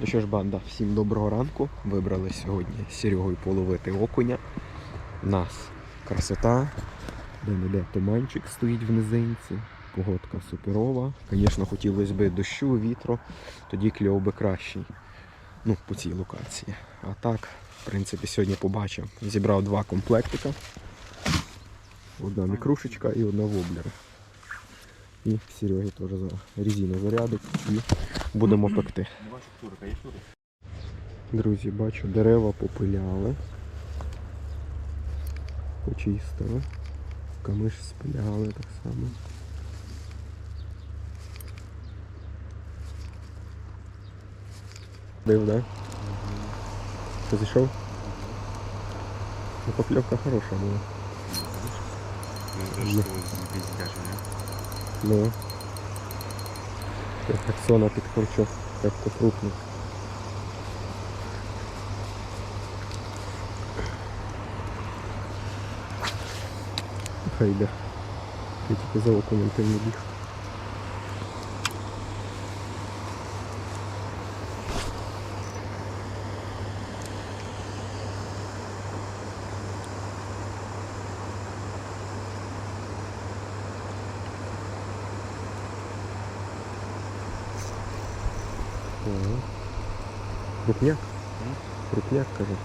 Ну що ж, банда, всім доброго ранку. Вибрали сьогодні з Серегою половити окуня. Нас красота, де не де туманчик стоїть в низинці. Погодка суперова. Звісно, хотілося б дощу, вітру, тоді кльов би кращий. Ну, по цій локації. А так, в принципі, сьогодні побачив. Зібрав два комплектика. Одна мікрушечка і одна воблера. І Сереги теж резину зарядить і будемо пекти. Друзі, бачу, дерева попиляли. Почистили. Камиш спиляли так само. Див, да? Що зійшов? Ну, поклевка хороша була. Ну, Ну. Ну. Персона під корчок, як крупний. Хай йде. Я тільки за окунем ти не біг. Ага. Крупняк? Крупняк, кажу.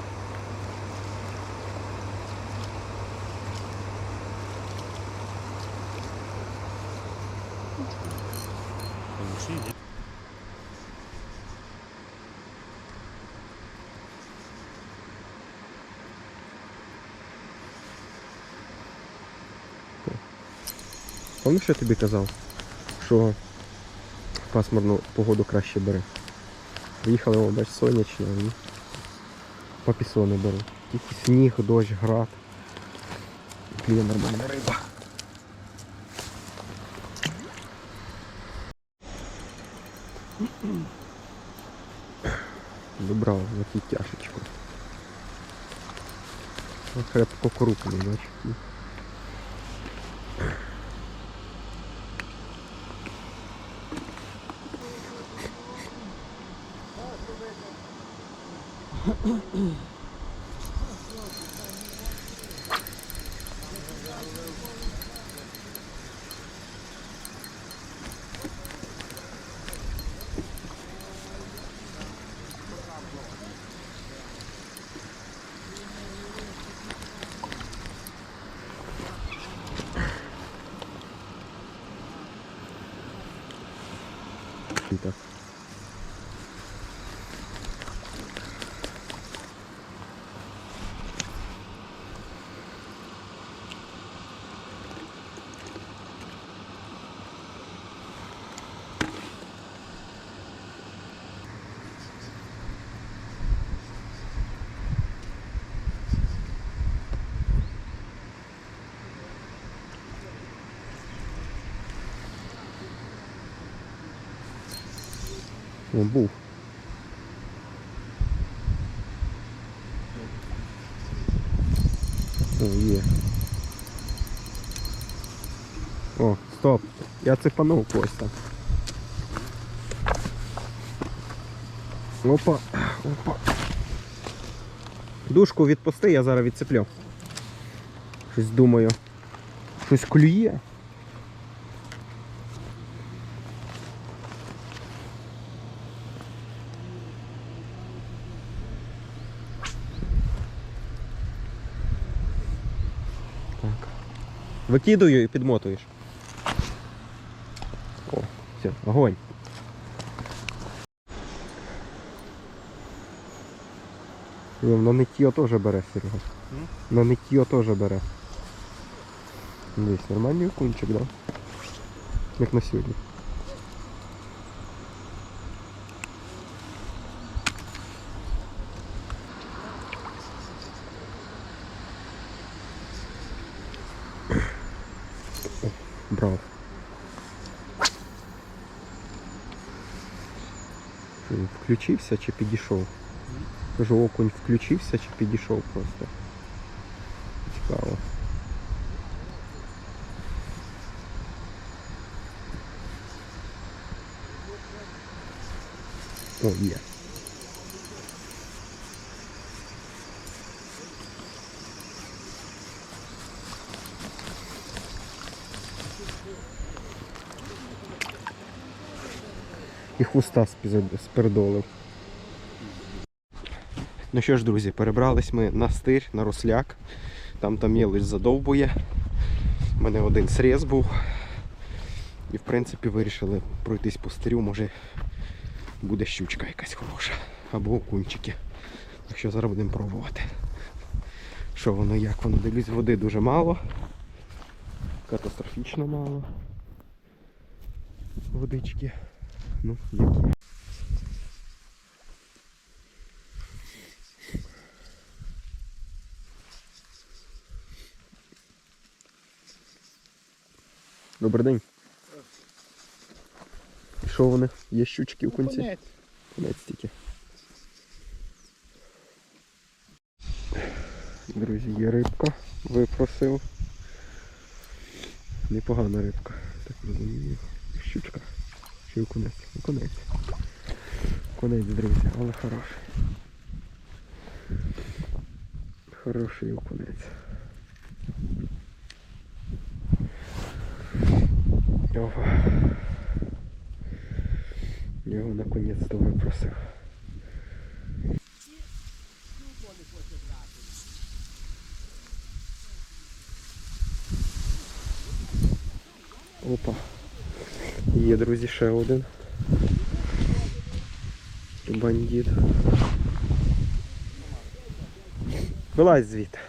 Пам'ятаєш, що я тобі казав? Що пасмурну погоду краще бере. Приїхали, о, бач, сонячно, по пісони беру. Тільки сніг, дощ, град. І Клює нормальна риба. Добрав на тяшечку. Крепко крупний, бачиш. І так. О, був. О, є. О, стоп. Я цепанув там. Опа, опа. Дужку відпусти, я зараз відцеплю. Щось думаю. Щось клює. Так. Викидую і підмотуєш. О, все, огонь. Ні, на ниття теж бере, Серега. На ниття теж бере. Дивись, нормальний окунчик, да? Як на сьогодні. Брав. Що він Включився чи підійшов? Кажу, окунь включився чи підійшов просто. Цікаво. О, є. І хвоста спердолив. Ну що ж, друзі, перебрались ми на стир, на росляк. Там там є лиш задовбує. У мене один срез був. І в принципі вирішили пройтись по стирю, може буде щучка якась хороша. Або окунчики. Так що зараз будемо пробувати. Що воно, як воно, дивлюсь, води дуже мало. Катастрофічно мало. Водички. Ну, які. Добрий день. І що вони? Є щучки у кінці? Конець. Конець тільки. Друзі, є рибка, випросив. Непогана рибка, так розумію. Щучка. Чи окунець? Окунець. Конець, друзі, але хороший. Хороший окунець. Ова. Його наконець-то випросив. Опа. Є, друзі, ще один. Бандит. Вилазь звідти.